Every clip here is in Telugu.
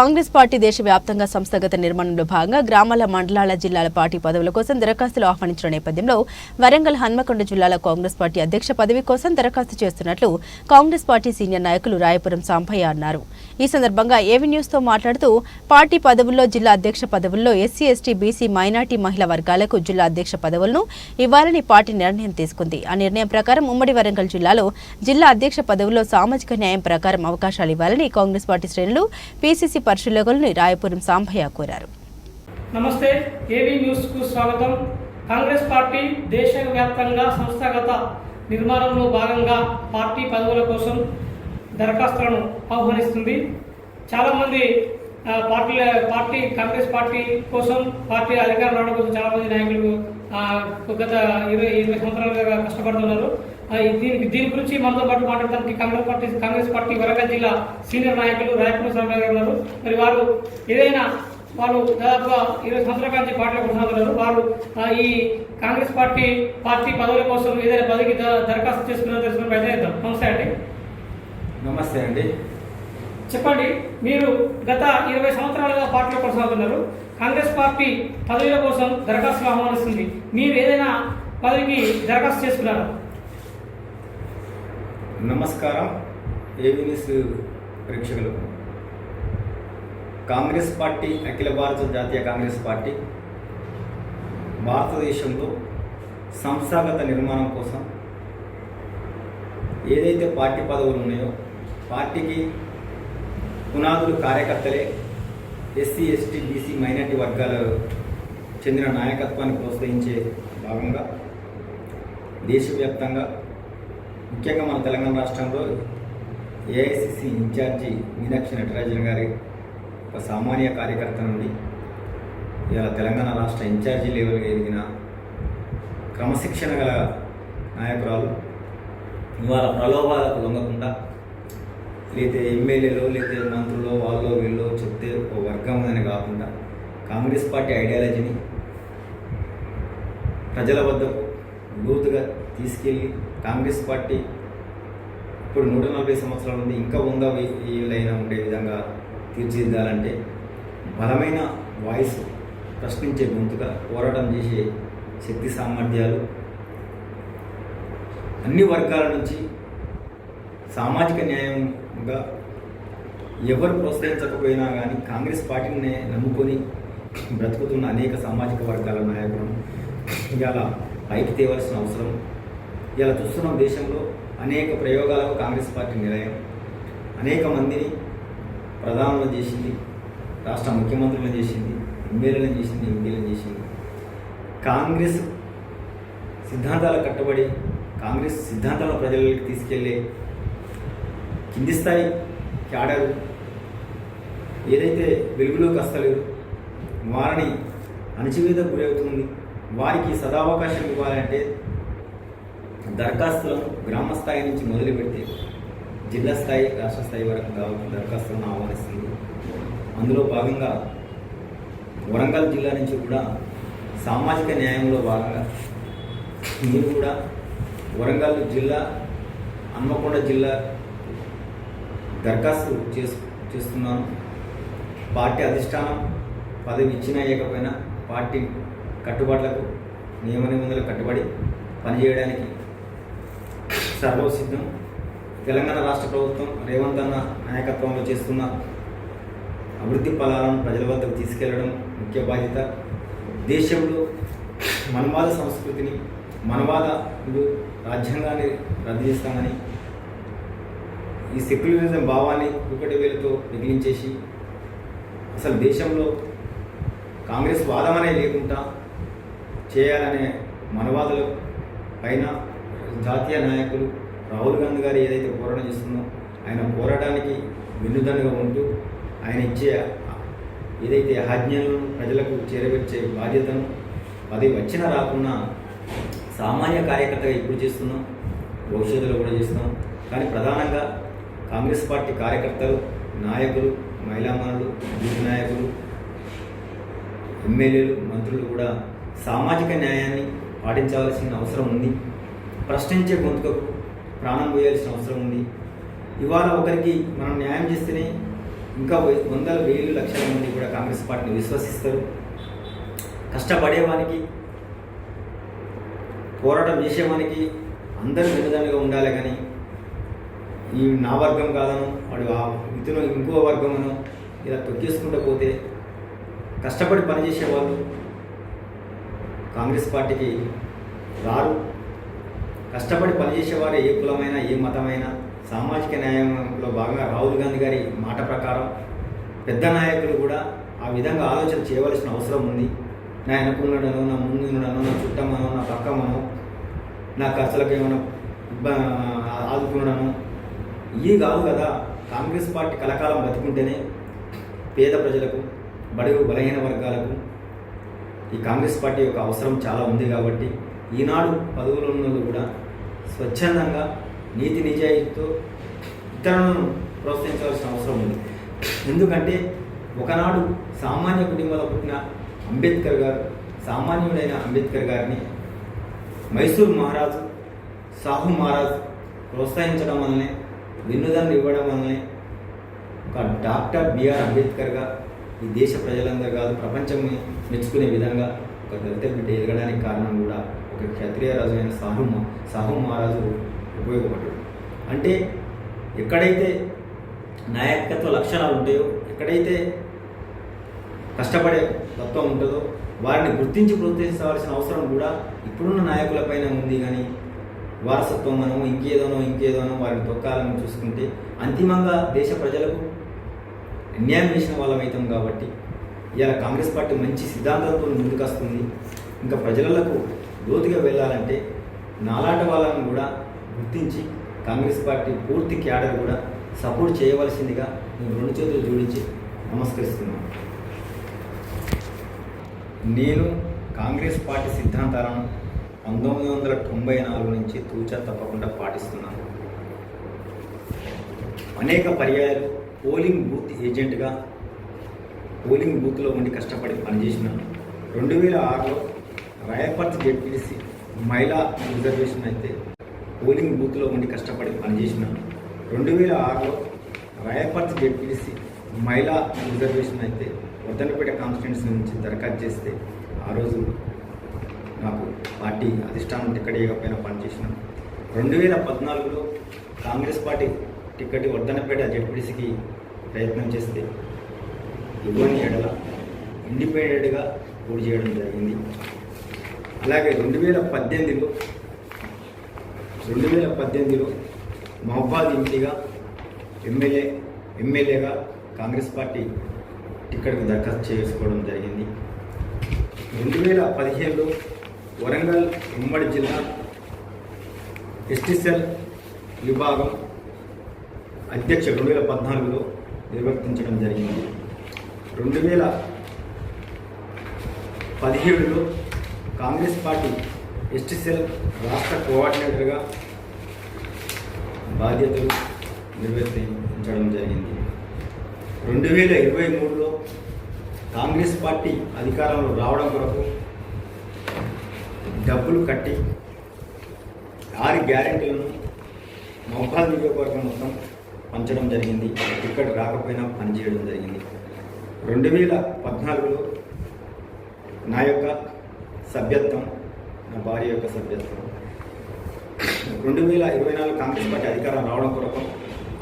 కాంగ్రెస్ పార్టీ దేశవ్యాప్తంగా సంస్థాగత నిర్మాణంలో భాగంగా గ్రామాల మండలాల జిల్లాల పార్టీ పదవుల కోసం దరఖాస్తులు ఆహ్వానించిన నేపథ్యంలో వరంగల్ హన్మకొండ జిల్లాల కాంగ్రెస్ పార్టీ అధ్యక్ష పదవి కోసం దరఖాస్తు చేస్తున్నట్లు కాంగ్రెస్ పార్టీ సీనియర్ నాయకులు రాయపురం సాంభయ్య అన్నారు. ఈ సందర్భంగా ఏవి తో మాట్లాడుతూ పార్టీ పదవుల్లో జిల్లా అధ్యక్ష పదవుల్లో ఎస్సీ ఎస్టీ బీసీ మైనార్టీ మహిళా వర్గాలకు జిల్లా అధ్యక్ష పదవులను ఇవ్వాలని పార్టీ నిర్ణయం తీసుకుంది. ఆ నిర్ణయం ప్రకారం ఉమ్మడి వరంగల్ జిల్లాలో జిల్లా అధ్యక్ష పదవుల్లో సామాజిక న్యాయం ప్రకారం అవకాశాలు ఇవ్వాలని కాంగ్రెస్ పార్టీ శ్రేణులు పీసీసీ పరిశీలకులను రాయపురం సాంభయ్య కోరారు. నమస్తే ఏవీ న్యూస్కు స్వాగతం. కాంగ్రెస్ పార్టీ దేశవ్యాప్తంగా సంస్థాగత నిర్మాణంలో భాగంగా పార్టీ పదవుల కోసం దరఖాస్తులను ఆహ్వానిస్తుంది. చాలామంది పార్టీల పార్టీ పార్టీ కాంగ్రెస్ పార్టీ కోసం పార్టీ అధికారం రావడం కోసం చాలామంది నాయకులు గత ఇరవై ఇరవై సంవత్సరాలుగా కష్టపడుతున్నారు. దీనికి దీని గురించి మనతో పాటు మాట్లాడడానికి Congress party Congress party Warangal జిల్లా సీనియర్ నాయకులు రాయపూర్ స్వామి గారు ఉన్నారు. మరి వారు ఏదైనా వారు దాదాపుగా ఇరవై సంవత్సరాల నుంచి పార్టీలో కొనసాగుతున్నారు వారు ఈ కాంగ్రెస్ పార్టీ పార్టీ పదవుల కోసం ఏదైనా పదవికి దరఖాస్తు చేసుకున్నారో తెలుసుకుని ప్రయత్నం చేద్దాం. నమస్తే అండి. నమస్తే అండి. చెప్పండి మీరు గత ఇరవై సంవత్సరాలుగా పార్టీలో కొనసాగుతున్నారు. కాంగ్రెస్ పార్టీ పదవుల కోసం దరఖాస్తులు ఆహ్వానిస్తుంది. మీరు ఏదైనా పదవికి దరఖాస్తు చేసుకున్నారా? నమస్కారం. ఏవినిస్ ప్రేక్షకులకు. కాంగ్రెస్ పార్టీ అఖిల భారత జాతీయ కాంగ్రెస్ పార్టీ భారతదేశంలో సంస్థాగత నిర్మాణం కోసం ఏదైతే పార్టీ పదవులు ఉన్నాయో పార్టీకి పునాదులు కార్యకర్తలే ఎస్సీ ఎస్టీ బీసీ మైనార్టీ వర్గాల చెందిన నాయకత్వాన్ని ప్రోత్సహించే భాగంగా దేశవ్యాప్తంగా ముఖ్యంగా మన తెలంగాణ రాష్ట్రంలో ఏఐసిసి ఇన్ఛార్జి మీనాక్షి నటరాజన్ గారి ఒక సామాన్య కార్యకర్త నుండి ఇవాళ తెలంగాణ రాష్ట్ర ఇన్ఛార్జి లెవెల్గా ఎదిగిన క్రమశిక్షణ గల నాయకురాలు. ఇవాళ ప్రలోభాలకు లొంగకుండా లేతే ఎమ్మెల్యేలో లేతే మంత్రులు వాళ్ళు వీళ్ళు చెప్తే ఒక వర్గం అని కాకుండా కాంగ్రెస్ పార్టీ ఐడియాలజీని ప్రజల వద్దకు లోతుగా తీసుకెళ్ళి కాంగ్రెస్ పార్టీ ఇప్పుడు నూట నలభై సంవత్సరాలు ఉంది. ఇంకా వంద ఏళ్ళైనా ఉండే విధంగా తీర్చిదిద్దాలంటే బలమైన వాయిస్ ప్రశ్నించే గొంతుగా పోరాటం చేసే శక్తి సామర్థ్యాలు అన్ని వర్గాల నుంచి సామాజిక న్యాయంగా ఎవరు ప్రోత్సహించకపోయినా కానీ కాంగ్రెస్ పార్టీని నమ్ముకొని బ్రతుకుతున్న అనేక సామాజిక వర్గాల నాయకులను ఇవాళ పైకి తేవలసిన అవసరం. ఇలా చూస్తున్నాం దేశంలో అనేక ప్రయోగాలకు కాంగ్రెస్ పార్టీ నిలయం. అనేక మందిని ప్రధానులు చేసింది రాష్ట్ర ముఖ్యమంత్రులను చేసింది ఎమ్మెల్యేలను చేసింది ఎంపీలను చేసింది. కాంగ్రెస్ సిద్ధాంతాల కట్టుబడి కాంగ్రెస్ సిద్ధాంతాలను ప్రజలకి తీసుకెళ్ళే కింది స్థాయి క్యాడర్ ఏదైతే వెలుగులోకి వస్తలేదు వారిని అణచివేత గురవుతుంది. వారికి సదావకాశం ఇవ్వాలంటే దరఖాస్తులను గ్రామ స్థాయి నుంచి మొదలు పెడితే జిల్లా స్థాయి రాష్ట్ర స్థాయి వరకు కావచ్చు దరఖాస్తులను ఆహ్వానిస్తుంది. అందులో భాగంగా వరంగల్ జిల్లా నుంచి కూడా సామాజిక న్యాయంలో భాగంగా మీరు కూడా వరంగల్ జిల్లా హన్మకొండ జిల్లా దరఖాస్తు చేసు చేస్తున్నాను. పార్టీ అధిష్టానం పదవి ఇచ్చినా ఇవ్వకపోయినా పార్టీ కట్టుబాట్లకు నియమ నిబంధనలకు కట్టుబడి పనిచేయడానికి సర్వసిద్ధం. తెలంగాణ రాష్ట్ర ప్రభుత్వం రేవంత్ అన్న నాయకత్వంలో చేస్తున్న అభివృద్ధి ఫలాలను ప్రజల వద్దకు తీసుకెళ్ళడం ముఖ్య బాధ్యత. దేశంలో మనవాద సంస్కృతిని మనవాద రాజ్యాంగాన్ని రద్దు చేస్తామని ఈ సెక్యులరిజం భావాన్ని ఒకటి వేలతో మిగిలించేసి అసలు దేశంలో కాంగ్రెస్ వాదమనే లేకుండా చేయాలనే మనవాదుల పైన జాతీయ నాయకులు రాహుల్ గాంధీ గారు ఏదైతే పోరాటం చేస్తుందో ఆయన పోరాటానికి వెన్నుదన్నుగా ఉంటూ ఆయన ఇచ్చే ఏదైతే ఆజ్ఞలను ప్రజలకు చేరవేర్చే బాధ్యతను అది వచ్చినా రాకున్నా సామాన్య కార్యకర్తగా ఇప్పుడు చేస్తున్నాం భవిష్యత్తులో కూడా చేస్తున్నాం. కానీ ప్రధానంగా కాంగ్రెస్ పార్టీ కార్యకర్తలు నాయకులు మహిళామణులు యూత్ నాయకులు ఎమ్మెల్యేలు మంత్రులు కూడా సామాజిక న్యాయాన్ని పాటించవలసిన అవసరం ఉంది. ప్రశ్నించే గొంతుకకు ప్రాణం పోయాల్సిన అవసరం ఉంది. ఇవాళ ఒకరికి మనం న్యాయం చేస్తేనే ఇంకా వందల వేలు లక్షల మంది కూడా కాంగ్రెస్ పార్టీని విశ్వసిస్తారు. కష్టపడేవానికి పోరాటం చేసేవానికి అందరూ వెనుదన్నుగా ఉండాలి కానీ ఈ నా వర్గం కాదను వాడు ఆ ఇతను ఇంకో వర్గమును ఇలా తొక్కేసుకుంటూ పోతే కష్టపడి పనిచేసేవాళ్ళు కాంగ్రెస్ పార్టీకి రారు. కష్టపడి పనిచేసేవారు ఏ కులమైనా ఏ మతమైనా సామాజిక న్యాయంలో భాగంగా రాహుల్ గాంధీ గారి మాట ప్రకారం పెద్ద నాయకులు కూడా ఆ విధంగా ఆలోచన చేయవలసిన అవసరం ఉంది. నా వెనుకున్నాడను నా ముందున్నాడను నా చుట్టమనో నా పక్కమనో నా ఖర్చులకు ఏమైనా ఆదుకున్నాను ఇవి కాదు కదా. కాంగ్రెస్ పార్టీ కలకాలం బతుకుంటేనే పేద ప్రజలకు బడుగు బలహీన వర్గాలకు ఈ కాంగ్రెస్ పార్టీ యొక్క అవసరం చాలా ఉంది కాబట్టి ఈనాడు పదవులు ఉన్నది కూడా స్వచ్ఛందంగా నీతి నిజాయితీతో ఇతరులను ప్రోత్సహించవలసిన అవసరం ఉంది. ఎందుకంటే ఒకనాడు సామాన్య కుటుంబంలో పుట్టిన అంబేద్కర్ గారు సామాన్యుడైన అంబేద్కర్ గారిని మైసూర్ మహారాజు సాహు మహారాజ్ ప్రోత్సహించడం వల్లనే వెన్నుదన్ను ఇవ్వడం వల్లనే ఒక డాక్టర్ బిఆర్ అంబేద్కర్గా ఈ దేశ ప్రజలందరూ కాదు ప్రపంచం మెచ్చుకునే విధంగా ఒక దళిత బిడ్డ ఎదగడానికి కారణం కూడా ఒక క్షత్రియ రాజు అయిన సాహు సాహు మహారాజు ఉపయోగపడ్డాడు. అంటే ఎక్కడైతే నాయకత్వ లక్షణాలు ఉంటాయో ఎక్కడైతే కష్టపడే తత్వం ఉంటుందో వారిని గుర్తించి ప్రోత్సహించవలసిన అవసరం కూడా ఇప్పుడున్న నాయకులపైన ఉంది. కానీ వారసత్వం అనో ఇంకేదోనో ఇంకేదోనో వారిని తొక్కాలని చూసుకుంటే అంతిమంగా దేశ ప్రజలకు అన్యాయం చేసిన వాళ్ళం అవుతాం కాబట్టి ఇలా కాంగ్రెస్ పార్టీ మంచి సిద్ధాంతాలతో ముందుకొస్తుంది. ఇంకా ప్రజలకు లోతుగా వెళ్ళాలంటే నాలాంటి వాళ్ళని కూడా గుర్తించి కాంగ్రెస్ పార్టీ పూర్తి క్యాడర్ కూడా సపోర్ట్ చేయవలసిందిగా నేను రెండు చేతులు జోడించి నమస్కరిస్తున్నాను. నేను కాంగ్రెస్ పార్టీ సిద్ధాంతాలను పంతొమ్మిది వందల తొంభై నాలుగు నుంచి తూచా తప్పకుండా పాటిస్తున్నాను. అనేక పర్యాయాలు పోలింగ్ బూత్ ఏజెంట్గా పోలింగ్ బూత్లో ఉండి కష్టపడి పనిచేసిన రెండు వేల ఆరులో రాయపర్తి జెడ్పీసీ మహిళా రిజర్వేషన్ అయితే పోలింగ్ బూత్లో ఉండి కష్టపడి పనిచేసిన రెండు వేల ఆరులో రాయపర్తి జెడ్పీసీ మహిళా రిజర్వేషన్ అయితే వర్ధనపేట కాన్స్టిట్యున్సీ నుంచి దరఖాస్తు చేస్తే ఆ రోజు నాకు పార్టీ అధిష్టానం టికెట్ ఇవ్వకపోయినా పనిచేసిన రెండు వేల పద్నాలుగులో కాంగ్రెస్ పార్టీ టికెట్ వర్ధనపేట జెడ్పీసీకి ప్రయత్నం చేస్తే ఇవ్వని ఎడల ఇండిపెండెంట్గా పోటీ చేయడం జరిగింది. అలాగే రెండు వేల పద్దెనిమిదిలో రెండు వేల పద్దెనిమిదిలో మహబాద్ ఎంపీగా ఎమ్మెల్యే ఎమ్మెల్యేగా కాంగ్రెస్ పార్టీ టికెట్కు దరఖాస్తు చేసుకోవడం జరిగింది. రెండు వేల పదిహేనులో వరంగల్ ఉమ్మడి జిల్లా ఎస్టీసెల్ విభాగం అధ్యక్ష రెండు వేల పద్నాలుగులో నిర్వర్తించడం జరిగింది. రెండు వేల పదిహేడులో కాంగ్రెస్ పార్టీ ఎస్టీసెల్ రాష్ట్ర కోఆర్డినేటర్గా బాధ్యతలు నిర్వర్తించడం జరిగింది. రెండు వేల ఇరవై మూడులో కాంగ్రెస్ పార్టీ అధికారంలో రావడం కొరకు డబ్బులు కట్టి ఆరు గ్యారెంటీలను మహబాద్ నియోజకవర్గం మొత్తం పంచడం జరిగింది. ఇక్కడ రాకపోయినా పనిచేయడం జరిగింది. రెండు వేల పద్నాలుగులో నా యొక్క సభ్యత్వం నా భార్య యొక్క సభ్యత్వం. రెండు వేల ఇరవై నాలుగు కాంగ్రెస్ పార్టీ అధికారం రావడం కొరకు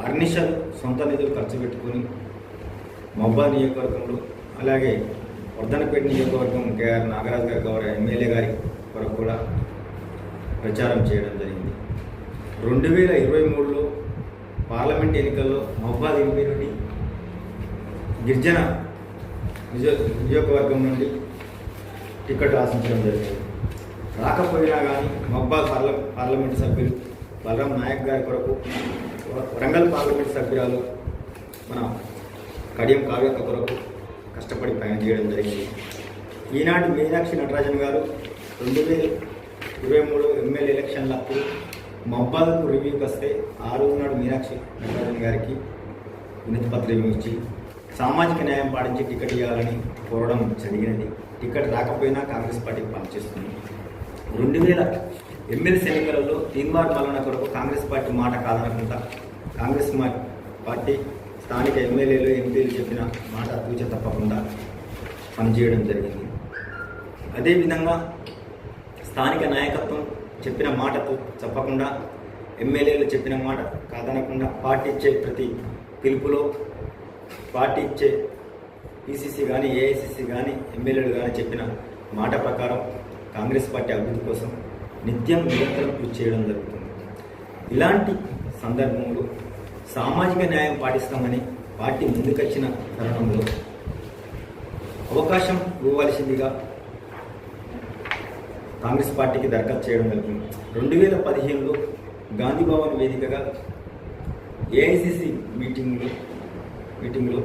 అర్నిషల్ సొంత నిధులు ఖర్చు పెట్టుకొని మహబాద్ నియోజకవర్గంలో అలాగే వర్ధనపేట నియోజకవర్గం కేఆర్ నాగరాజు గారి గౌరవ ఎమ్మెల్యే గారి కొరకు కూడా ప్రచారం చేయడం జరిగింది. రెండు వేల ఇరవై మూడులో పార్లమెంట్ ఎన్నికల్లో మహబాద్ ఎంపీ నుండి గిరిజన నిజ నియోజకవర్గం నుండి టికెట్ ఆశించడం జరిగింది. రాకపోయినా కానీ మహబాద్ పార్ల పార్లమెంట్ సభ్యులు బలరాం నాయక్ గారి కొరకు వరంగల్ పార్లమెంట్ సభ్యురాలు మన కడియం కావ్యక్క కొరకు కష్టపడి పని చేయడం జరిగింది. ఈనాటి మీనాక్షి నటరాజన్ గారు రెండు వేల ఇరవై మూడు ఎమ్మెల్యే ఎలక్షన్లప్పుడు మహబాద్కు రివ్యూకి వస్తే ఆ రోజు నాడు మీనాక్షి నటరాజన్ గారికి వినతి పత్రం ఇచ్చి సామాజిక న్యాయం పాటించి టికెట్ ఇవ్వాలని కోరడం జరిగినది. టికెట్ రాకపోయినా కాంగ్రెస్ పార్టీకి పనిచేస్తుంది. రెండు వేల ఎమ్మెల్సీ ఎన్నికలలో తీన్మార్ పాలన కొరకు కాంగ్రెస్ పార్టీ మాట కాదనకుండా కాంగ్రెస్ మా- పార్టీ స్థానిక ఎమ్మెల్యేలు ఎంపీలు చెప్పిన మాట తూచ తప్పకుండా పనిచేయడం జరిగింది. అదేవిధంగా స్థానిక నాయకత్వం చెప్పిన మాటకు చెప్పకుండా ఎమ్మెల్యేలు చెప్పిన మాట కాదనకుండా పాటిచ్చే ప్రతి పిలుపులో పాటించే పీసీసీ పిసిసి కానీ ఏఐసిసి కానీ ఎమ్మెల్యేలు కానీ చెప్పిన మాట ప్రకారం కాంగ్రెస్ పార్టీ అభివృద్ధి కోసం నిత్యం నిరంతరం కృషి చేయడం జరుగుతుంది. ఇలాంటి సందర్భంలో సామాజిక న్యాయం పాటిస్తామని పార్టీ ముందుకొచ్చిన తరుణంలో అవకాశం ఇవ్వవలసిందిగా కాంగ్రెస్ పార్టీకి దరఖాస్తు చేయడం జరిగింది. రెండు వేల పదిహేనులో గాంధీ భవన్ వేదికగా ఏఐసిసి మీటింగ్లో మీటింగ్లో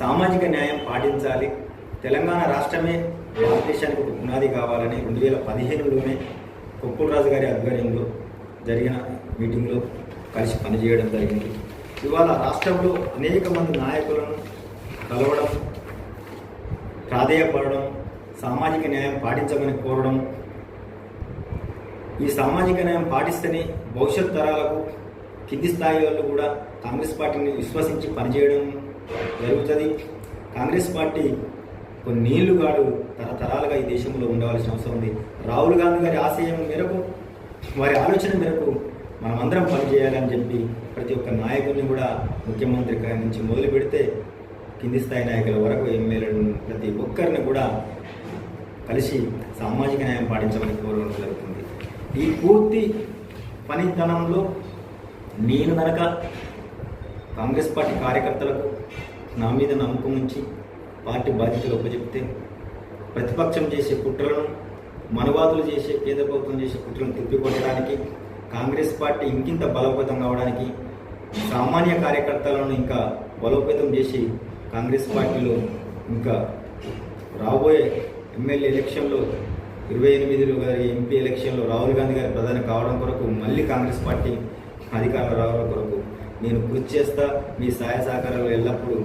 సామాజిక న్యాయం పాటించాలి తెలంగాణ రాష్ట్రమే భారతదేశానికి ఒక పునాది కావాలని రెండు వేల పదిహేనులోనే కొప్పుల రాజు గారి ఆధ్వర్యంలో జరిగిన మీటింగ్లో కలిసి పనిచేయడం జరిగింది. ఇవాళ రాష్ట్రంలో అనేక మంది నాయకులను కలవడం ప్రాధేయపడడం సామాజిక న్యాయం పాటించమని కోరడం ఈ సామాజిక న్యాయం పాటిస్తేనే భవిష్యత్ తరాలకు కింది స్థాయి వాళ్ళు కూడా కాంగ్రెస్ పార్టీని విశ్వసించి పనిచేయడం జరుగుతుంది. కాంగ్రెస్ పార్టీ కొన్ని నీళ్ళుగాడు తరతరాలుగా ఈ దేశంలో ఉండవలసిన అవసరం ఉంది. రాహుల్ గాంధీ గారి ఆశయం మేరకు వారి ఆలోచన మేరకు మనమందరం పనిచేయాలని చెప్పి ప్రతి ఒక్క నాయకుడిని కూడా ముఖ్యమంత్రి గారి నుంచి మొదలు పెడితే కింది స్థాయి నాయకుల వరకు ఎమ్మెల్యేలు ప్రతి ఒక్కరిని కూడా కలిసి సామాజిక న్యాయం పాటించమని కోరడం జరుగుతుంది ఈ పూర్తి పనితనంలో నేను గనక కాంగ్రెస్ పార్టీ కార్యకర్తలకు నా మీద నమ్మకం ఉంచి పార్టీ బాధ్యతలు ఒప్పచెప్తే ప్రతిపక్షం చేసే కుట్రలను మనవాదులు చేసే కేంద్ర ప్రభుత్వం చేసే కుట్రలను తిప్పికొట్టడానికి కాంగ్రెస్ పార్టీ ఇంకింత బలోపేతం కావడానికి సామాన్య కార్యకర్తలను ఇంకా బలోపేతం చేసి కాంగ్రెస్ పార్టీలో ఇంకా రాబోయే ఎమ్మెల్యే ఎలక్షన్లో ఇరవై ఎనిమిదిలో గారి ఎంపీ ఎలక్షన్లో రాహుల్ గాంధీ గారి ప్రధాని కావడం కొరకు మళ్ళీ కాంగ్రెస్ పార్టీ అధికారంలో రావడం కొరకు నేను కృషి చేస్తా మీ సహాయ సహకారాలు ఎల్లప్పుడూ